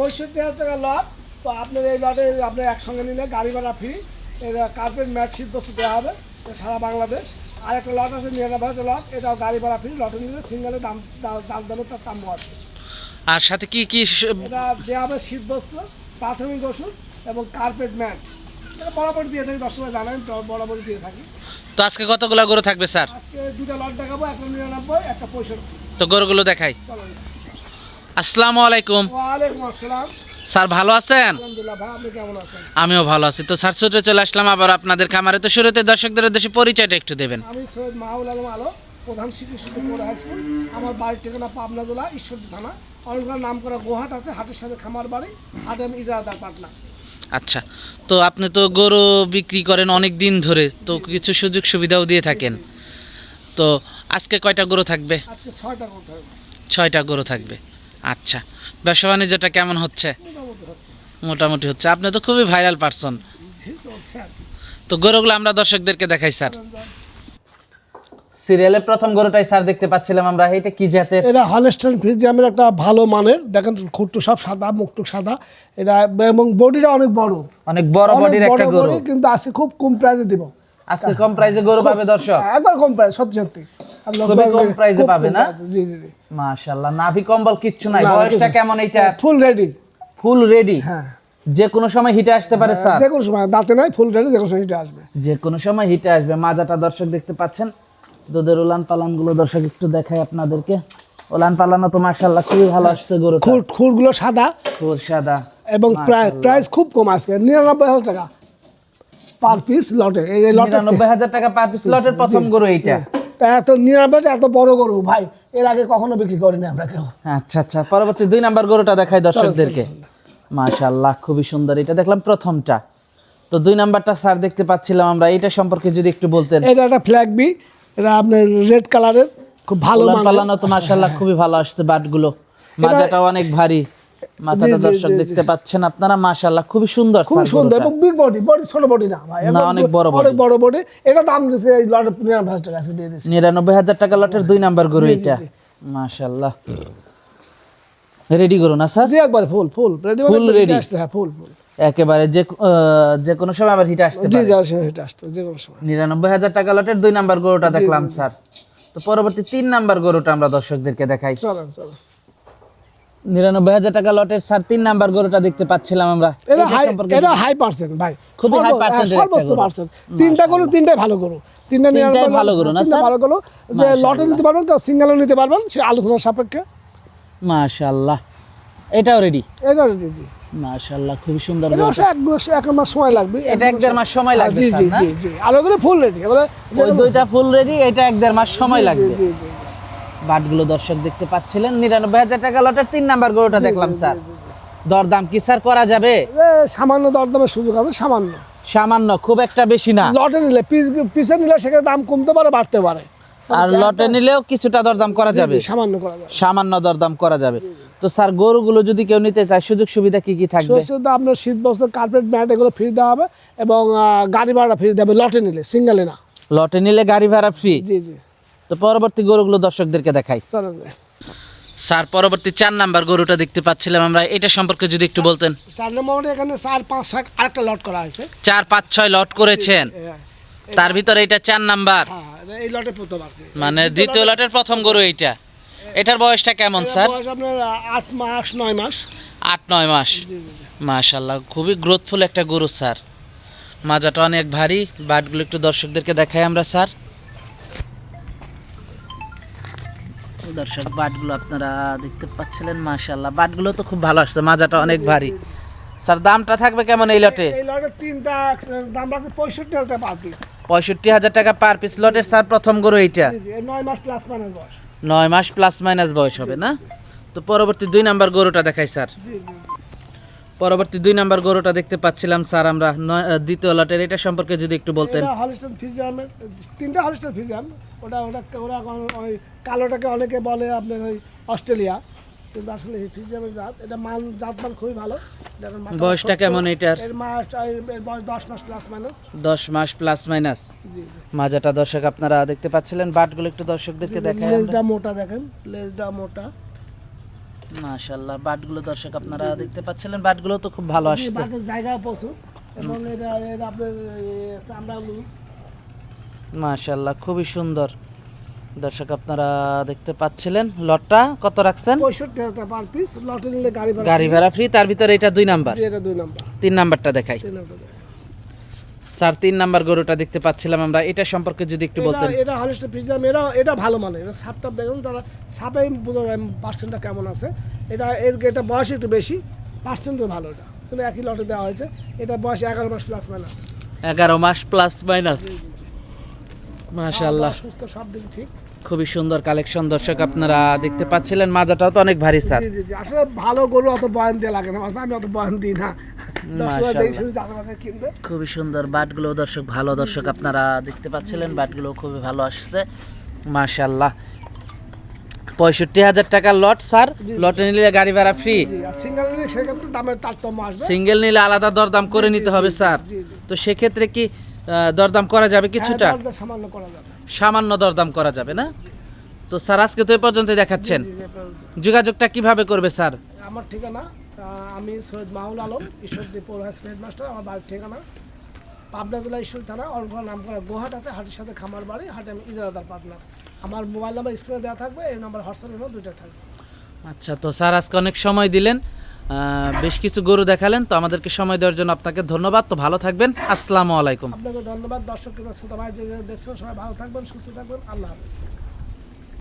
পঁয়ষট্টি হাজার টাকা লট তো আপনার এই লটে আপনি একসঙ্গে নিলে গাড়ি ভাড়া ফ্রি এটা কার্পেট ম্যাট শীত বস্তু দেওয়া হবে সারা বাংলাদেশ। আর একটা লট আছে নিরানব্বই হাজার লট এটাও গাড়ি ভাড়া ফ্রি লটে নিলে সিঙ্গেলে দাম দাম- দাম দামে তার দাম আছে। আর সাথে কি কি এটা দেওয়া হবে শীত বস্ত্র প্রাথমিক ওষুধ এবং কার্পেট ম্যাট এটা বরাবর দিয়ে থাকি সময় জানেন তো বরাবর দিয়ে থাকি। তো আজকে কতগুলো গরু থাকবে স্যার? আজকে দুটা লট দেখাবো একটা নিরানব্বই একটা পঁয়ষট্টি। তো গরুগুলো দেখাই। চলো আসসালামু আলাইকুম। স্যার ভালো আছেন? আপনি আমিও ভালো আছি। তো স্যার ছুটে চলে আসলাম আবার আপনাদের খামারে। তো শুরুতে দর্শকদের উদ্দেশ্যে পরিচয়টা একটু দেবেন। আমি সৈয়দ মাহুল আলম আলো প্রধান শিক্ষক হাই স্কুল। আমার বাড়ির ঠিকানা পাবনা জেলা ঈশ্বরদী থানা। অনেকগুলো নাম করা গোহাট আছে হাটের সাথে খামার বাড়ি হাটে আমি ইজারাদার পাটনা। আচ্ছা তো আপনি তো গরু বিক্রি করেন অনেক দিন ধরে তো কিছু সুযোগ সুবিধাও দিয়ে থাকেন। তো আজকে কয়টা গরু থাকবে? আজকে ছয়টা করতে হবে ছয়টা গরু থাকবে। আচ্ছা ব্যবসা বাণিজ্যটা কেমন হচ্ছে? মোটামুটি হচ্ছে। আপনি তো খুবই ভাইরাল পারসন। তো গরুগুলো আমরা দর্শকদেরকে দেখাই স্যার। সিরিয়ালের প্রথম গরুটাই স্যার দেখতে পাচ্ছিলাম আমরা। এটা কি জাতের? এটা হলস্টাইন ফ্রিজিয়ামের একটা ভালো মানের। দেখেন খুঁটটু সব সাদা মুখটুক সাদা। এটা এবং বডিটা অনেক বড়। অনেক বড় বডির একটা গরু। কিন্তু আজকে খুব কম প্রাইসে দিব। আজকে কম প্রাইসে গরু পাবে দর্শক? একবার কম প্রাইস সত্যি সত্যি। খুবই কম price পাবে না? জি জি জি। মাশাআল্লাহ নাভি কম্বল কিচ্ছু নাই। বয়সটা কেমন এইটা? ফুল রেডি ফুল রেডি হ্যাঁ। যে কোনো সময় হিটে আসতে পারে স্যার যে কোনো সময় দাঁতে নাই ফুল রেডি যে কোনো সময় এটা আসবে। যে কোনো সময় হিটে আসবে। মাজাটা দর্শক দেখতে পাচ্ছেন? দুধের উলান পালানগুলো দর্শক একটু দেখাই আপনাদেরকে। উলান পালানো তো মাশাআল্লাহ খুবই ভালো আসছে গরু খুর খুরগুলো সাদা। খুর সাদা। এবং প্রাইস খুব কম আজকে। নিরানব্বই হাজার টাকা। পার পিস লটে। এই এই লটে নিরানব্বই হাজার টাকা পার পিস লটের প্রথম গরু এইটা। তা এত নিরানব্বই এত বড় গরু ভাই এর আগে কখনো বিক্রি করিনি আমরা কেউ। আচ্ছা আচ্ছা পরবর্তী দুই নাম্বার গরুটা দেখাই দর্শকদেরকে। মাশাআল্লাহ খুবই সুন্দর এটা দেখলাম প্রথমটা। তো দুই নাম্বারটা স্যার দেখতে পাচ্ছিলাম আমরা এটা সম্পর্কে যদি একটু বলতেন। এটা একটা ফ্ল্যাগ বি এটা আপনার রেড কালারের খুব ভালো পালানো তো মাশাআল্লাহ খুবই ভালো আসছে বাটগুলো। মাজাটাও অনেক ভারী। মাথাটা দর্শক দেখতে পাচ্ছেন আপনারা মাশাআল্লাহ। খুবই সুন্দর খুব সুন্দর এবং বিগ বডি বডি ছোট বডি না ভাই। না, অনেক বড় body। অনেক বড় বডি এটা দাম দিয়েছে এই লটে নিরানব্বই হাজার টাকা আছে দিয়ে দিয়েছে। নিরানব্বই হাজার টাকা লটের দুই নাম্বার গরু জি, জি, এটা। মাশাআল্লাহ। রেডি করো না স্যার? জি একবার full full ready Full ready? হ্যাঁ ফুল ফুল একেবারে যে যে কোনো সময় আবার হিটে আসতে জি পারে। যা সেটা আসতো যে কোনো সময়। নিরানব্বই হাজার টাকা লটের দুই নাম্বার গরুটা দেখলাম স্যার। তো পরবর্তী তিন নাম্বার গরুটা আমরা দর্শকদেরকে দেখাই। চলেন চলেন। নিরানব্বই হাজার টাকা লটের স্যার তিন নাম্বার গরুটা দেখতে পাচ্ছিলাম আমরা। এটা হাই হাই পার্সেন্ট ভাই। খুবই percent এর হ্যাঁ, সর্বোচ্চ পার্সেন্ট তিনটা গরু তিনটাই ভালো গরু। তিনটা আনবেন, ভালো গরু না? ভালো গরু। যে লটে নিতে পারবেন কেউ সিঙ্গেলও নিতে পারবেন সে আলোচনার সাপেক্ষে। মাশাআল্লাহ। এটাও রেডি এটা জি জি। মাশাআল্লাহ খুবই সুন্দর এক মাস এক মাস সময় লাগবে। এটা এক দেড় মাস সময় লাগবে জি জি জি জি। আর ওগুলো ফুল রেডি ওই দুইটা ফুল রেডি এটা এক দেড় মাস সময় লাগবে। জি জি। বাটগুলো দর্শক দেখতে পাচ্ছিলেন। নিরানব্বই হাজার টাকা লটের তিন নাম্বার গরুটা দেখলাম স্যার। দরদাম কি স্যার করা যাবে? সামান্য দরদামের সুযোগ আছে সামান্য। সামান্য খুব একটা বেশি না। লটে নিলে পিস নিলে সেখানে দাম কমতে পারে বাড়তে পারে। আর লটে নিলেও কিছুটা দরদাম করা যাবে। সামান্য করা যাবে। সামান্য দরদাম করা যাবে। তো স্যার গরুগুলো যদি কেউ নিতে চায় সুযোগ সুবিধা কি কি থাকবে? শুধু আপনার শীত বস্ত্র কার্পেট ম্যাট এগুলো ফ্রি দেওয়া হবে এবং গাড়ি ভাড়া ফ্রি দেবে লটে নিলে সিঙ্গেলে না। লটে নিলে গাড়ি ভাড়া ফ্রি জি জি। তো পরবর্তী গরুগুলো দর্শকদেরকে দেখাই। স্যার পরবর্তী চার নাম্বার গরুটা দেখতে পাচ্ছিলাম আমরা। এটা সম্পর্কে যদি একটু বলতেন। চার নম্বরে এখানে চার পাঁচ ছয় আরেকটা লট করা হয়েছে। চার পাঁচ ছয় লট করেছেন। হ্যাঁ, তার ভিতরে এটা চার নাম্বার। হ্যাঁ এই লটে প্রথম মানে দ্বিতীয় লটের প্রথম গরু এইটা। এটার বয়সটা কেমন স্যার? বয়স আপনার আট মাস নয় মাস। আট নয় মাস। মাশাল্লাহ খুবই গ্রোথফুল একটা গরু স্যার। মাজাটা অনেক ভারী। বাটগুলো একটু দর্শকদেরকে দেখাই আমরা স্যার। দর্শক বাটগুলো আপনারা দেখতে পাচ্ছিলেন মাশাল্লাহ বাটগুলো তো খুব ভালো আসছে মাজাটা অনেক ভারী। স্যার দামটা থাকবে কেমন এই লটে? এই লটের তিনটা দাম রাখছে পঁয়ষট্টি হাজার টাকা পার পিস পঁয়ষট্টি হাজার টাকা পার পিস লটের স্যার প্রথম গরু এইটা? নয় মাস প্লাস মাইনাস বয়স। নয় মাস প্লাস মাইনাস বয়স হবে না? তো পরবর্তী দুই নাম্বার গরুটা দেখাই স্যার। জি। পরবর্তী দুই নাম্বার গরুটা দেখতে পাচ্ছিলাম স্যার আমরা দ্বিতীয় লটের। এটা সম্পর্কে যদি একটু বলতেন। এটা হলিস্টার ফিজিয়ামের তিনটা হলিস্টার ফিজিয়াম ওটা ওটা ওরা ওই কালোটাকে অনেকে বলে আপনার ওই অস্ট্রেলিয়া। কিন্তু আসলে এই ফিজিয়ামের জাত এটা মান জাত মান খুবই ভালো। বয়সটা কেমন এটার? এর মাস এর বয়স দশ মাস প্লাস মাইনাস দশ মাস প্লাস মাইনাস জি মাজাটা দর্শক আপনারা দেখতে পাচ্ছিলেন বাটগুলো একটু দর্শকদেরকে দেখায় লেজটা মোটা দেখেন লেজটা মোটা। মাশাল্লাহ বাটগুলো দর্শক আপনারা দেখতে পাচ্ছিলেন বাটগুলো তো খুব ভালো আসছে। জায়গা প্রচুর এবং এটা আপনার চামড়া লুজ। মাশাল্লাহ খুবই সুন্দর। দর্শক আপনারা দেখতে পাচ্ছিলেন লটটা কত রাখছেন? পঁয়ষট্টি হাজার পার পিস লটে নিলে গাড়ি ভাড়া গাড়ি ভাড়া ফ্রি তার ভিতরে এটা দুই নাম্বার। এটা দুই নম্বর। তিন নাম্বারটা দেখাই। তিন নম্বর স্যার তিন নাম্বার গরুটা দেখতে পাচ্ছিলাম আমরা। এটা সম্পর্কে যদি একটু বলতেন। এটা হলিস্টার ফ্রিজাম এটা এটা ভালো মানে। এটা সাপটা দেখুন তারা সাপে বোঝা যায় পার্সেন্টটা কেমন আছে। এটা এর এটা বয়স একটু বেশি পার্সেন্টও ভালো এটা। কিন্তু একই লটে দেওয়া হয়েছে। এটা বয়স এগারো মাস প্লাস মাইনাস এগারো মাস প্লাস মাইনাস মাশাল্লাহ সুস্থ সব দিক ঠিক। খুবই সুন্দর কালেকশন দর্শক আপনারা দেখতে পাচ্ছিলেন। মাজাটাও তো অনেক ভারী স্যার। জি জি। আসলে ভালো গরু অত বয়ান দিয়ে লাগে না। আমি অত বয়ান দিই না। খুবই সুন্দর বাটগুলো দর্শক ভালো দর্শক আপনারা দেখতে পাচ্ছিলেন বাটগুলো খুবই ভালো আসছে। মাশাল্লাহ পঁয়ষট্টি হাজার টাকার লট স্যার লটে নিলে গাড়ি ভাড়া ফ্রি সিঙ্গেল নিলে আলাদা দরদাম করে নিতে হবে স্যার তো সেক্ষেত্রে কি দরদাম করা যাবে কিছুটা? হ্যাঁ, সামান্য যাবে। সামান্য দরদাম করা যাবে না? তো স্যার আজকে তো এই পর্যন্ত দেখাচ্ছেন। যোগাযোগটা কীভাবে করবে স্যার আমার ঠিকানা আমি সৈয়দ মাহুল আলম ঈশ্বরদী পৌর হাই স্কুল হেডমাস্টার আমার বাড়ির ঠিকানা। পাবনা জেলা ঈশ্বর থানা অনফল নাম করা গোহাটাতে হাটের সাথে খামার বাড়ি হাটে আমি ইজারাদার পাবনা। আমার মোবাইল নাম্বার স্ক্রিনে দেওয়া থাকবে এই নাম্বার হোয়াটসঅ্যাপের দুইটা থাকবে। আচ্ছা তো স্যার আজকে অনেক সময় দিলেন বেশ কিছু গরু দেখালেন তো আমাদেরকে সময় দেওয়ার জন্য আপনাকে ধন্যবাদ তো ভালো থাকবেন আসসালামু আলাইকুম। আপনাকে ধন্যবাদ দর্শক শ্রোতা ভাই যে দেখছেন সবাই ভালো থাকবেন সুস্থ থাকবেন আল্লাহ হাফিজ।